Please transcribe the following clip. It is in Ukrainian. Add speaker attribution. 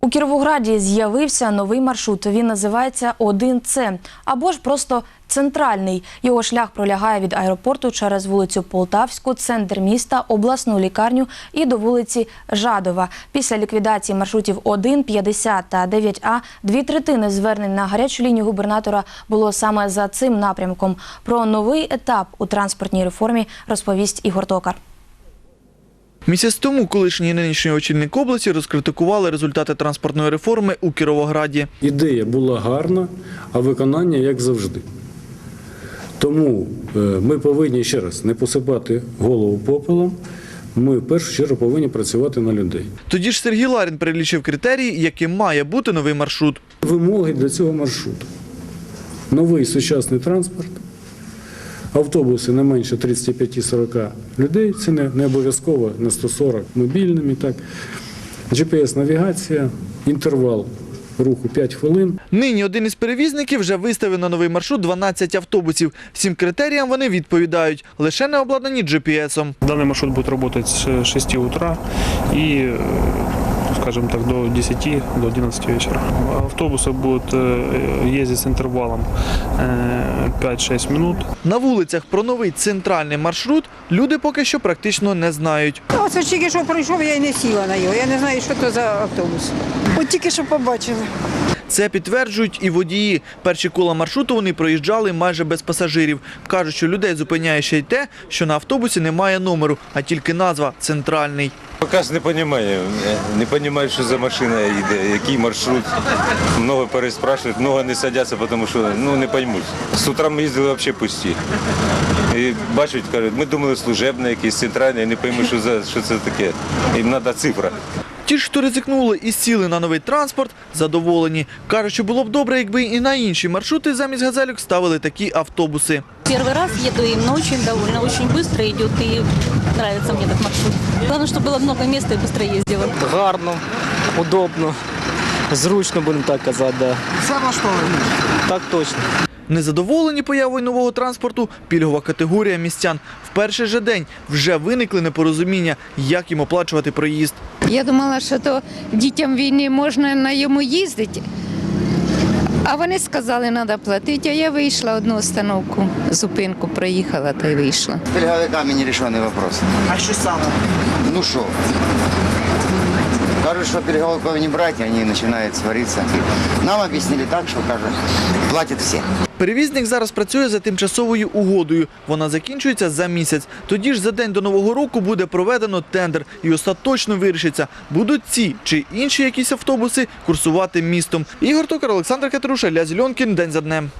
Speaker 1: У Кіровограді з'явився новий маршрут. Він називається 1С або ж просто центральний. Його шлях пролягає від аеропорту через вулицю Полтавську, центр міста, обласну лікарню і до вулиці Жадова. Після ліквідації маршрутів 1, 50 та 9А дві третини звернень на гарячу лінію губернатора було саме за цим напрямком. Про новий етап у транспортній реформі розповість Ігор Токар.
Speaker 2: Місяць тому колишній і нинішній очільник області розкритикували результати транспортної реформи у Кіровограді.
Speaker 3: Ідея була гарна, а виконання як завжди. Тому е, ми повинні ще раз не посипати голову попелом. Ми в першу чергу повинні працювати на людей.
Speaker 2: Тоді ж Сергій Ларін перелічив критерії, яким має бути новий маршрут.
Speaker 3: Вимоги для цього маршруту. Новий сучасний транспорт, автобуси не менше 35-40 людей, це не, не обов'язково на 140 мобільними. Так. GPS-навігація, інтервал руху 5 хвилин.
Speaker 2: Нині один із перевізників вже виставив на новий маршрут 12 автобусів. Всім критеріям вони відповідають, лише не обладнані GPS-ом.
Speaker 4: Данный маршрут будет работать с 6 утра и, э, скажем так, до 10, до 11 вечера. Автобусы будут э, ездить с интервалом э, 5-6 минут.
Speaker 2: На вулицях про новий центральний маршрут люди поки що практично не знають.
Speaker 5: Ну, Оце тільки що пройшов, я й не сіла на його. Я не знаю, що це за автобус. От тільки що побачила.
Speaker 2: Це підтверджують і водії. Перші кола маршруту вони проїжджали майже без пасажирів. Кажуть, що людей зупиняє ще й те, що на автобусі немає номеру, а тільки назва центральний.
Speaker 6: Поки ж не розумію. Не розумію, що за машина йде, який маршрут. Много переспрашують, много не садяться, тому що ну, не поймуть. З утра ми їздили взагалі пусті. І бачать, кажуть, ми думали служебне, якийсь центральний, не пойму, що, за, що це таке. Їм треба цифра.
Speaker 2: Ті ж, хто ризикнули і сіли на новий транспорт, задоволені. Кажуть, що було б добре, якби і на інші маршрути замість газелюк ставили такі автобуси.
Speaker 7: Первый раз еду им, но очень довольна, очень быстро идет и нравится мне этот маршрут. Главное, чтобы было много места и быстро ездила.
Speaker 8: гарно, удобно, зручно, будемо так казати. Да. Це влаштовує? Так точно.
Speaker 2: Незадоволені появою нового транспорту пільгова категорія містян. В перший же день вже виникли непорозуміння, як їм оплачувати проїзд.
Speaker 9: Я думала, що то дітям війни можна на йому їздити. А вони сказали, що треба платити, а я вийшла одну остановку, зупинку проїхала та й вийшла.
Speaker 10: Пільговиками нерешенный вопрос. А что саме? Ну что? Кажут, что пільговиков не брать, и они начинают свариться. Нам объяснили так, что, кажут, платят все.
Speaker 2: Перевізник зараз працює за тимчасовою угодою. Вона закінчується за місяць. Тоді ж за день до нового року буде проведено тендер і остаточно вирішиться, будуть ці чи інші якісь автобуси курсувати містом. Ігор Токар, Олександр Катеруша, Ля Зільонкін. День за днем.